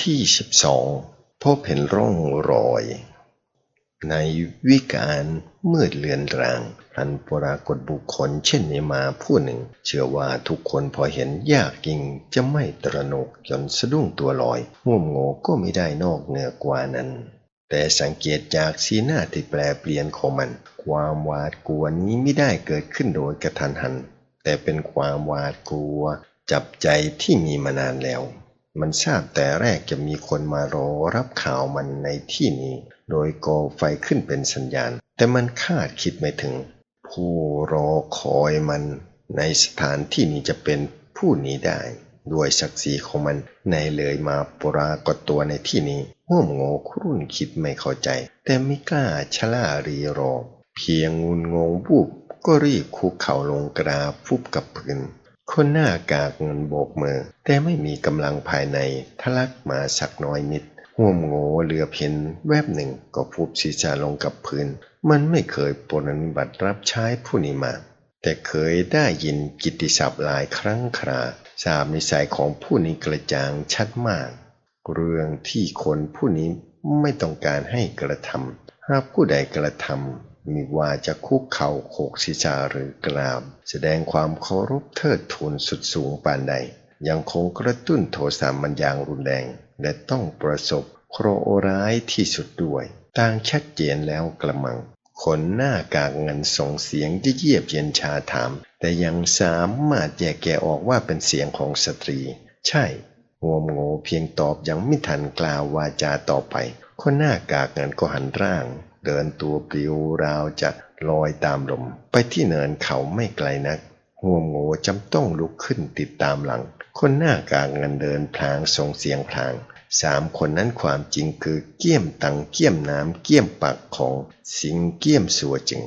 ที่12พบเห็นร่องรอย ในวิการมืดเลือนรางพลันปรากฏบุคคลเช่นนี้มาผู้หนึ่ง เชื่อว่าทุกคนพอเห็นยากยิ่งจะไม่ตระหนกจนสะดุ้งตัวลอยง่วมโง่ก็ไม่ได้นอกเหนือกว่านั้น แต่สังเกตจากสีหน้าที่แปลเปลี่ยนของมัน ความหวาดกลัวนี้ไม่ได้เกิดขึ้นโดยกระทันหัน แต่เป็นความหวาดกลัวจับใจที่มีมานานแล้ว มันทราบแต่แรกจะมีคนมารอรับข่าวมันในที่นี้ โดยก่อไฟขึ้นเป็นสัญญาณ แต่มันคาดคิดไม่ถึง ผู้รอคอยมันในสถานที่นี้จะเป็นผู้นี้ได้ด้วยศักดิ์ศรีของมันในเลยมาปรากฏตัวในที่นี้ห่วมโง่ครุ่นคิดไม่เข้าใจ แต่ไม่กล้าชะล่ารีรอเพียงงุนงงบุบก็รีบคุกเข่าลงกราบฟุบกับพื้น คนหน้ากากเงินโบกมือ แต่ไม่มีกำลังภายในทะลักมาสักน้อยนิดห่วมโง่เหลือเพียนแวบหนึ่งก็ฟุบศีรษะลงกับพื้น มันไม่เคยปรนนิบัติรับใช้ผู้นี้มา แต่เคยได้ยินกิตติศัพท์หลายครั้งคราทราบนิสัยของผู้นี้กระจ่างชัดมาก เรื่องที่คนผู้นี้ไม่ต้องการให้กระทำหากผู้ใดกระทำ มีวาจะคุกเข่าโขกศีรษะหรือกราบแสดงความเคารพเทิดทูนสุดสูงปานใด ยังคงกระตุ้นโทสะมันอย่างรุนแรง และต้องประสบเคราะห์ร้ายที่สุดด้วยต่างชัดเจนแล้วกระมังคนหน้ากากเงินส่งเสียงเยียบเย็นชาถาม แต่ยังสามารถแยกแกะออกว่าเป็นเสียงของสตรี ใช่หัวโง่เพียงตอบยังไม่ทันกล่าววาจาต่อไปคนหน้ากากเงินก็หันร่าง เดินตัวปลิวราวจะลอยตามลม ไปที่เนินเขาไม่ไกลนักหัวโง่จำต้องลุกขึ้นติดตามหลัง คนหน้ากากเงินเดินพลางส่งเสียงพลางสามคนนั้นความจริงคือเกี้ยมตังเกี้ยมน้ำเกี้ยมปากของสิงเกี้ยมสัวจึง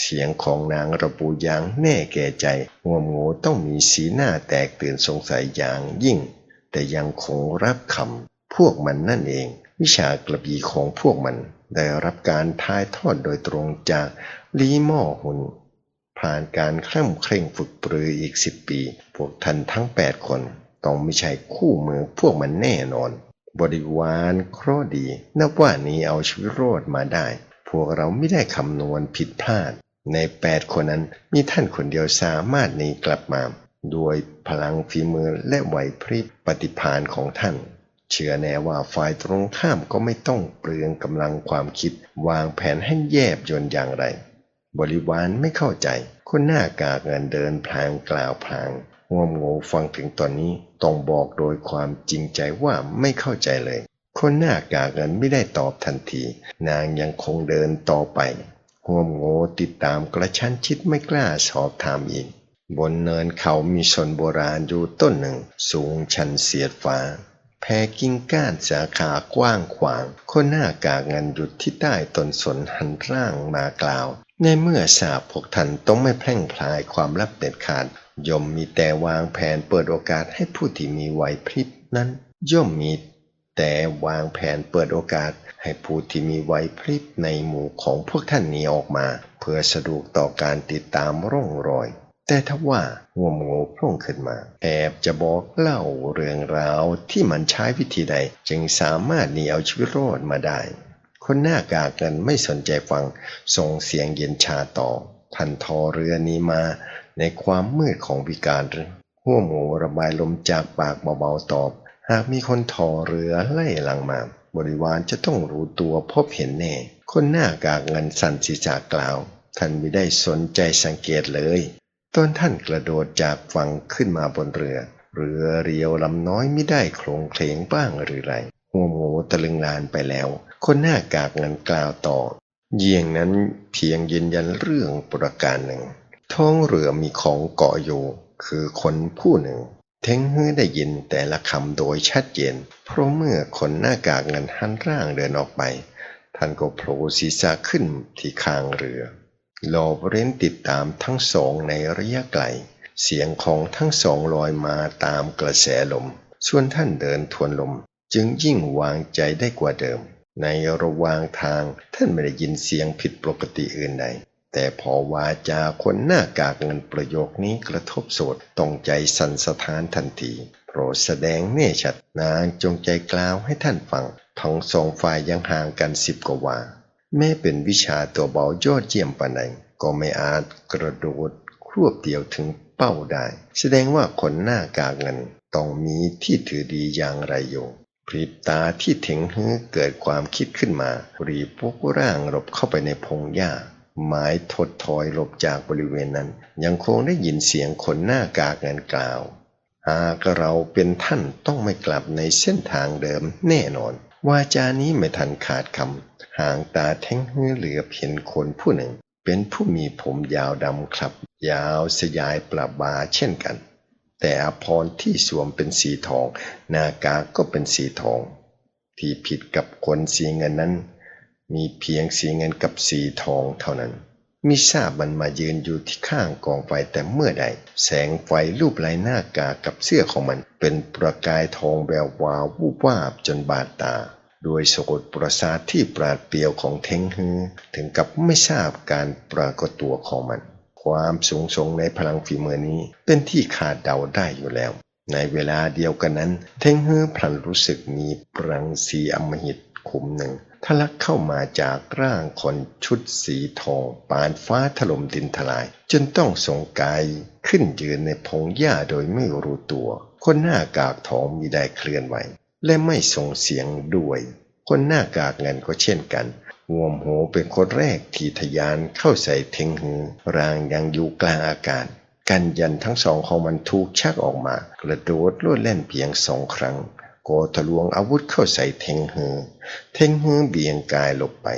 เสียงของนางระบุอย่างแน่แก่ใจหัวโง่ต้องมีสีหน้าแตกตื่นสงสัยอย่างยิ่ง แต่ยังคงรับคำพวกมันนั่นเอง วิชากระบี่ของพวกมัน ได้รับการทายทอดโดยตรงจากลีม่อหุน ผ่านการคร่ำเคร่งฝึกปรืออีกสิบปี พวกท่านทั้งแปดคน ต้องไม่ใช่คู่มือพวกมันแน่นอน บริวารเคราะห์ดี นับว่านี้เอาชีวิตรอดมาได้ พวกเราไม่ได้คำนวณผิดพลาด ในแปดคนนั้นมีท่านคนเดียวสามารถหนีกลับมาด้วยพลังฝีมือและไหวพริบปฏิภาณของท่าน เชื่อแน่ว่าฝ่ายตรงข้ามก็ไม่ต้องเปลืองกำลังความคิด วางแผนให้แยบยนอย่างไร บริวารไม่เข้าใจ คนหน้ากากเงินเดินพลางกล่าวพลางงมโง่ฟังถึงตอนนี้ต้องบอกโดยความจริงใจว่าไม่เข้าใจเลย คนหน้ากากเงินไม่ได้ตอบทันที นางยังคงเดินต่อไปหัวโง่ติดตามกระชั้นชิดไม่กล้าสอบถามอีก บนเนินเขามีชนโบราณอยู่ต้นหนึ่ง สูงชันเสียดฟ้า แผ่กิ่งก้านสาขากว้างขวางคนหน้ากากงินหยุดที่ใต้ต้นสนหันร่างมากล่าว ในเมื่อทราบพวกท่านต้องไม่แพร่งพลายความลับเด็ดขาด ย่อมมีแต่วางแผนเปิดโอกาสให้ผู้ที่มีไหวพริบนั้น ย่อมมีแต่วางแผนเปิดโอกาสให้ผู้ที่มีไหวพริบในหมู่ของพวกท่านนี้ออกมา เพื่อสะดวกต่อการติดตามร่องรอย แต่ถ้าว่าหัวโง่โผล่ขึ้นมา แอบจะบอกเล่าเรื่องราวที่มันใช้วิธีใดจึงสามารถหนีเอาชีวิตรอดมาได้ คนหน้ากากกันไม่สนใจฟังส่งเสียงเย็นชาต่อท่านทอเรือนี้มาในความมืดของวิการหัวโง่ระบายลมจากปากเบาๆตอบ หากมีคนทอเรือไล่หลังมา บริวารจะต้องรู้ตัวพบเห็นแน่ คนหน้ากากเงินสั่นศีรษะกล่าวท่านไม่ได้สนใจสังเกตเลย ตอนท่านกระโดดจากฝั่งขึ้นมาบนเรือ เรือเรียวลำน้อยไม่ได้โครงเคลงบ้างหรือไรหัวโง่ตะลึงลานไปแล้ว คนหน้ากากเงินกล่าวต่อ เยี่ยงนั้นเพียงยืนยันเรื่องประการหนึ่ง ท้องเรือมีของเกาะอยู่ คือคนผู้หนึ่ง เท้งฮื้อได้ยินแต่ละคำโดยชัดเจน เพราะเมื่อคนหน้ากากเงินหันร่างเดินออกไป ท่านก็โผล่ศีรษะขึ้นที่ข้างเรือ หลอบเร้นติดตามทั้งสองในระยะไกล เสียงของทั้งสองลอยมาตามกระแสลม ส่วนท่านเดินทวนลม จึงยิ่งวางใจได้กว่าเดิม ในระหว่างทางท่านไม่ได้ยินเสียงผิดปกติอื่นใด แต่พอวาจาคนหน้ากากเงินประโยคนี้กระทบโสดต้องใจสั่นสะท้านทันทีเพรดแสดงแน่ชัดนางจงใจกล่าวให้ท่านฟังทั้งสองฝ่ายยังห่างกันสิบกว่า แม้เป็นวิชาตัวเบายอดเยี่ยมปานใดก็ไม่อาจกระโดดครวบเดียวถึงเป้าได้ แสดงว่าคนหน้ากากเงินต้องมีที่ถือดีอย่างไรอยู่พริบตาที่ถึงฮื้อเกิดความคิดขึ้นมา รีบพวกร่างหลบเข้าไปในพงหญ้าหมายถดถอยหลบจากบริเวณนั้น ยังคงได้ยินเสียงคนหน้ากากเงินกล่าว หากเราเป็นท่านต้องไม่กลับในเส้นทางเดิมแน่นอน วาจานี้ไม่ทันขาดคำ ห่างตาแทงเหือเหลือเพียงคนผู้หนึ่ง เป็นผู้มีผมยาวดำครับ ยาวสยายประบาเช่นกัน แต่อภรณ์ที่สวมเป็นสีทอง หน้ากากก็เป็นสีทอง ที่ผิดกับคนสีเงินนั้น มีเพียงสีเงินกับสีทองเท่านั้น มิทราบมันมายืนอยู่ที่ข้างกองไฟแต่เมื่อใด แสงไฟรูปลายหน้ากากับเสื้อของมัน เป็นประกายทองแวววาววูบวาบจนบาดตา โดยสะกดประสาทที่ปราดเปรียวของเทงฮือ ถึงกับไม่ทราบการปรากฏตัวของมัน ความสูงส่งในพลังฝีมือนี้เป็นที่คาดเดาได้อยู่แล้ว ในเวลาเดียวกันนั้น เทงฮือพลันรู้สึกมีพลังสีอมหิตขุมหนึ่ง ทะลักเข้ามาจากร่างคนชุดสีทองปานฟ้าถล่มดินทลาย จนต้องสงกายขึ้นยืนในพงหญ้าโดยไม่รู้ตัว คนหน้ากากทองมีได้เคลื่อนไหว และไม่ส่งเสียงด้วย คนหน้ากากเงินก็เช่นกันงวมโหเป็นคนแรกที่ทยานเข้าใส่เทงฮือรางยังอยู่กลางอากาศกันยันทั้งสองของมันถูกชักออกมากระโดดโลดแล่นเพียงสองครั้ง โกทะลวงอาวุธเข้าใส่เทงเฮือเทงเฮือเบี่ยงกายหลบไป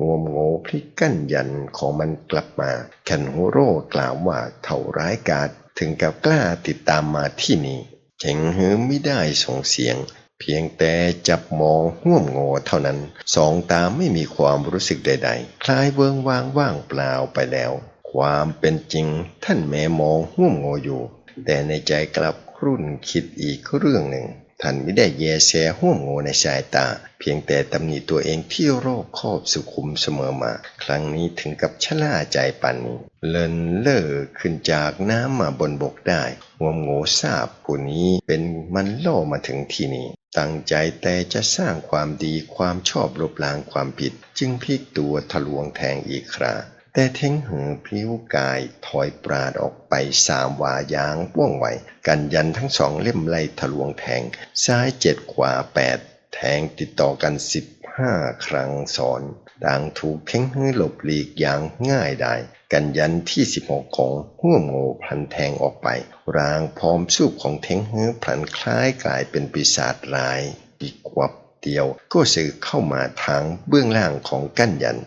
งวมโง่พลิกกั้นยันของมันกลับมาแคนฮูโร่กล่าวว่าเท่าร้ายกาจถึงกับกล้าติดตามมาที่นี่เทงเฮือไม่ได้ส่งเสียง เพียงแต่จับมองห่วมโง่เท่านั้น สองตาไม่มีความรู้สึกใด ๆ คล้ายเวิงวางว่างเปล่าไปแล้ว ความเป็นจริงท่านแม้มองห่วมโง่อยู่ แต่ในใจกลับครุ่นคิดอีกเรื่องหนึ่ง ท่านไม่ได้แยแสห่วมโงในสายตา เพียงแต่ตำหนิตัวเองที่โรอบคอบสุขุมเสมอมา ครั้งนี้ถึงกับชะล่าใจปันนี้เลินเล่อขึ้นจากน้ำมาบนบกได้ห่วมโงทราบผู้นี้เป็นมันล่อมาถึงที่นี้ตั้งใจแต่จะสร้างความดีความชอบลบล้างความผิด จึงพลิกตัวทะลวงแทงอีกครา แต่เท้งหือพลิ้วกายถอยปราดออกไปสามวายางว่องไวกันยันทั้งสองเล่มไล่ทะลวงแทง ซ้ายเจ็ดขวาแปดแทงติดต่อกันสิบห้าครั้งซ้อนดังถูกเท้งหือหลบหลีกอย่างง่ายได้กันยันที่สิบหกของห่วงโง่พลันแทงออกไปรางพร้อมสู้ของเท้งหือพลันคล้ายกลายเป็นปีศาจร้ายอีกวับ เดียว ก็สื่อเข้ามาทางเบื้องล่างของกั้นยัน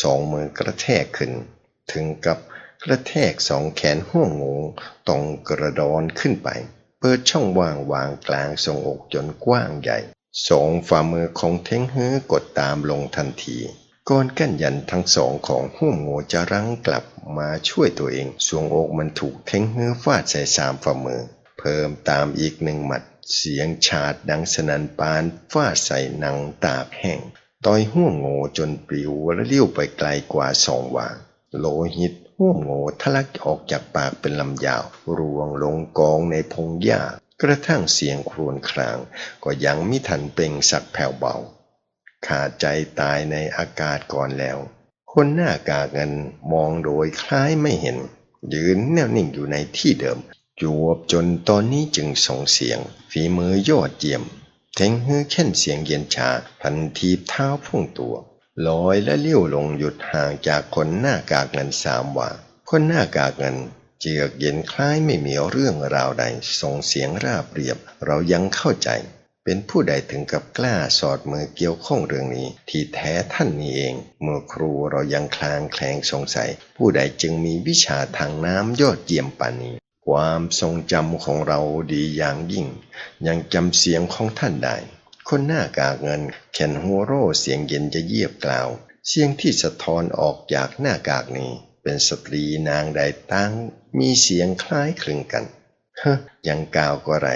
สองมือกระแทกขึ้น ถึงกับกระแทกสองแขนห่วงงูต้องกระดอนขึ้นไป เปิดช่องว่างวางกลางทรงอกจนกว้างใหญ่ สองฝ่ามือของเท้งเฮือกดตามลงทันทีก่อนกั้นยันทั้งสองของห่วงงูจะรั้งกลับมาช่วยตัวเอง สวงอกมันถูกเท้งเฮือฟาดใส่สามฝ่ามือ เพิ่มตามอีกหนึ่งหมัด เสียงฉาดดังสนันปานฟาดใส่หนังตาแห้งต่อยห่วงโง่จนปลิวและเลี้ยวไปไกลกว่าสองวาโลหิตห่วงโง่ทะลักออกจากปากเป็นลำยาว รวงลงกองในพงหญ้ากระทั่งเสียงครวญคราง ก็ยังมิทันเปล่งสักแผ่วเบา ขาดใจตายในอากาศก่อนแล้ว คนหน้ากากเงินมองโดยคล้ายไม่เห็น ยืนแน่วนิ่งอยู่ในที่เดิม จวบจนตอนนี้จึงส่งเสียง ฝีมือยอดเยี่ยมเทงฮือแค่นเสียงเย็นชา พันทีบเท้าพุ่งตัวลอยและเลี้ยวลงหยุดห่างจากคนหน้ากากเงินสามว่าคนหน้ากากเงินเจือกเย็นคล้ายไม่มีเรื่องราวใดส่งเสียงราบเรียบ เรายังเข้าใจ เป็นผู้ใดถึงกับกล้าสอดมือเกี่ยวข้องเรื่องนี้ ที่แท้ท่านนี้เอง เมื่อครูเรายังคลางแคลงสงสัย ผู้ใดจึงมีวิชาทางน้ำยอดเยี่ยมปานนี้ ความทรงจำของเราดีอย่างยิ่ง ยังจำเสียงของท่านได้ คนหน้ากากเงินแขนหัวโร่เสียงเย็นจะเยียบกล่าว เสียงที่สะท้อนออกจากหน้ากากนี้ เป็นสตรีนางใดตั้ง มีเสียงคล้ายคลึงกันเฮ้ยังกล่าวก็ไร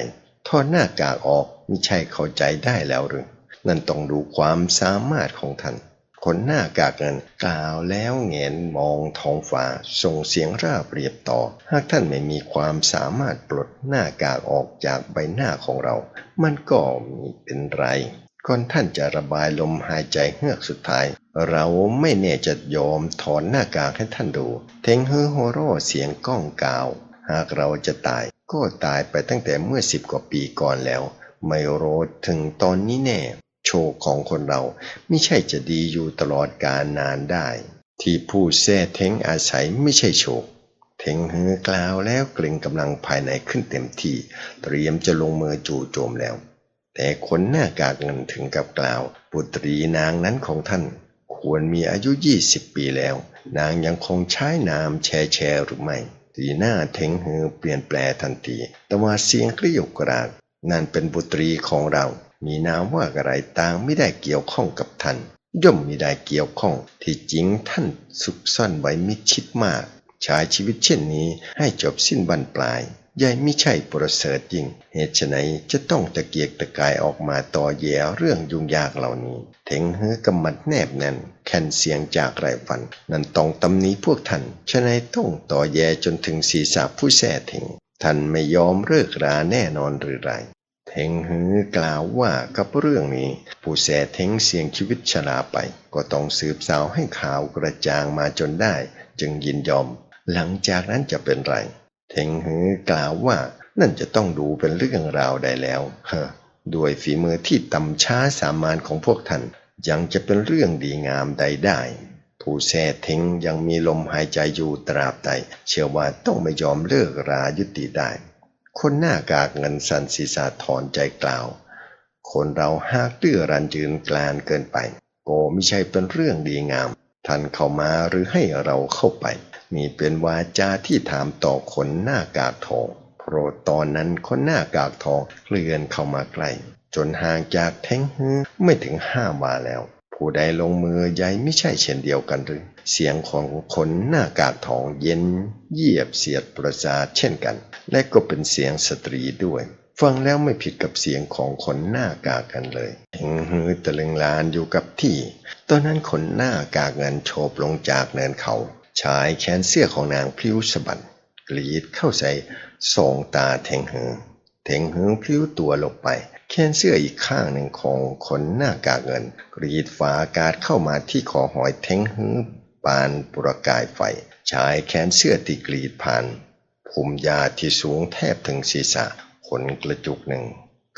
ถอดหน้ากากออกมิใช่เข้าใจได้แล้วหรือนั่นต้องดูความสามารถของท่าน คนหน้ากากเงินกล่าวแล้วแงนมองท้องฟ้าส่งเสียงราบเรียบต่อ หากท่านไม่มีความสามารถปลดหน้ากากออกจากใบหน้าของเรา มันก็มีเป็นไรก่อนท่านจะระบายลมหายใจเฮือกสุดท้าย เราไม่แน่จะยอมถอนหน้ากากให้ท่านดู เทงเฮอโฮโร่เสียงก้องกาว หากเราจะตายก็ตายไปตั้งแต่เมื่อสิบกว่าปีก่อนแล้ว ไม่รู้ถึงตอนนี้แน่ โชคของคนเราไม่ใช่จะดีอยู่ตลอดกาลนานได้ ที่ผู้แท้เท้งอาศัยไม่ใช่โชค เทงเฮือกล่าวแล้วกลึงกำลังภายในขึ้นเต็มที่ เตรียมจะลงมือจู่โจมแล้ว แต่คนหน้ากากเงินถึงกับกล่าวบุตรีนางนั้นของท่าน ควรมีอายุ20ปีแล้ว นางยังคงใช้นามแชร์แชร์หรือไม่สีหน้าเทงเฮือเปลี่ยนแปลทันทีแต่ว่าเสียงกลียกราดนั่นเป็นบุตรีของเรา มีนามว่าอะไรต่างไม่ได้เกี่ยวข้องกับท่าน ย่อมไม่ได้เกี่ยวข้อง ที่จริงท่านซุกซ่อนไว้มิชิดมากใช้ชีวิตเช่นนี้ให้จบสิ้นบรรปลายยายไม่ใช่ประเสริฐยิ่งเหตุไฉนจะต้องตะเกียกตะกายออกมาต่อแย่เรื่องยุ่งยากเหล่านี้เถงเฮือกำมัดแนบแน่นแค่นเสียงจากไรฟัน นั่นต้องตำหนี้พวกท่านฉนต้องต่อแย่จนถึงศีรษะผู้แส่เถงท่านไม่ยอมเลิกราแน่นอนหรือไร เทงฮือกล่าวว่ากับเรื่องนี้ ผู้แสเทงเสี่ยงชีวิตชราไป ก็ต้องสืบสาวให้ข่าวกระจ่างมาจนได้ จึงยินยอม หลังจากนั้นจะเป็นไร เทงฮือกล่าวว่านั่นจะต้องดูเป็นเรื่องราวได้แล้วฮะด้วยฝีมือที่ต่ำช้าสามานของพวกท่านยังจะเป็นเรื่องดีงามใดได้ ผู้แท้เทงยังมีลมหายใจอยู่ตราบใด เชื่อว่าต้องไม่ยอมเลิกรายุติได้ คนหน้ากากเงินสันศีรษะถอนใจกล่าว คนเราหากดื้อรันยืนกลานเกินไปก็ไม่ใช่เป็นเรื่องดีงาม ท่านเข้ามาหรือให้เราเข้าไป มีเป็นวาจาที่ถามต่อคนหน้ากากทองเพราะตอนนั้นคนหน้ากากทองเคลื่อนเข้ามาใกล้จนห่างจากแท้งฮือไม่ถึงห้าวาแล้ว ผู้ใดลงมือใหญ่ไม่ใช่เช่นเดียวกันหรือ เสียงของคนหน้ากากทองเย็นเยียบเสียดประสาเช่นกัน และก็เป็นเสียงสตรีด้วย ฟังแล้วไม่ผิดกับเสียงของคนหน้ากากกันเลยหงฮือตะลึงลานอยู่กับที่ ตอนนั้นคนหน้ากากเงินโฉบลงจากเนินเขาชายแขนเสื้อของนางพลิ้วสะบัดกรีดเข้าใส่สองตาเทงเฮือเทงเฮือพลิ้วตัวลงไปแขนเสื้ออีกข้างหนึ่งของคนหน้ากากเงิน กรีดฝาอากาศเข้ามาที่คอหอยเทงฮือปานปรกายไฟชายแขนเสื้อตีกรีดผ่านภูมิยาที่สูงแทบถึงศีรษะขนกระจุกหนึ่ง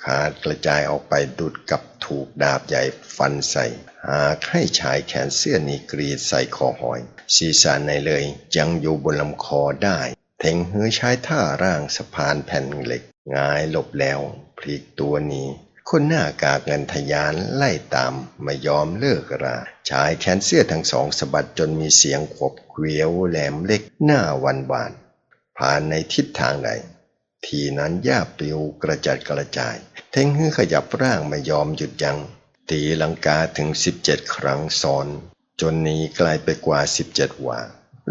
ขาดกระจายออกไปดุดกับถูกดาบใหญ่ฟันใส่ หากให้ชายแขนเสื้อนีกรีดใส่คอหอย ศีรษะในเลยยังอยู่บนลำคอได้ เทงเฮือใช้ท่าร่างสะพานแผ่นเหล็กงายหลบแล้ว พลิกตัวหนี้ คนหน้ากากเงินทยานไล่ตามไม่ยอมเลิกราชายแขนเสื้อทั้งสองสะบัดจนมีเสียงขบเกวียวแหลมเล็กหน้าวันวาน ผ่านในทิศทางใด ทีนั้นหญ้าปลิวกระจัดกระจาย เทงฮือขยับร่างไม่ยอมหยุดยัง้งตีลังกาถึง 17 ครั้งซ้อน จนหนี้ไกลไปกว่า 17ว่า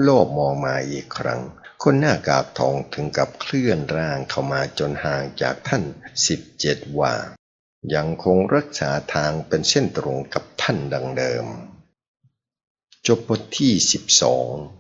โลบมองมาอีกครั้ง คนหน้ากากทองถึงกับเคลื่อนร่างเข้ามาจนห่างจากท่าน 17ว่า ยังคงรักษาทางเป็นเส้นตรงกับท่านดังเดิม จบบทที่ 12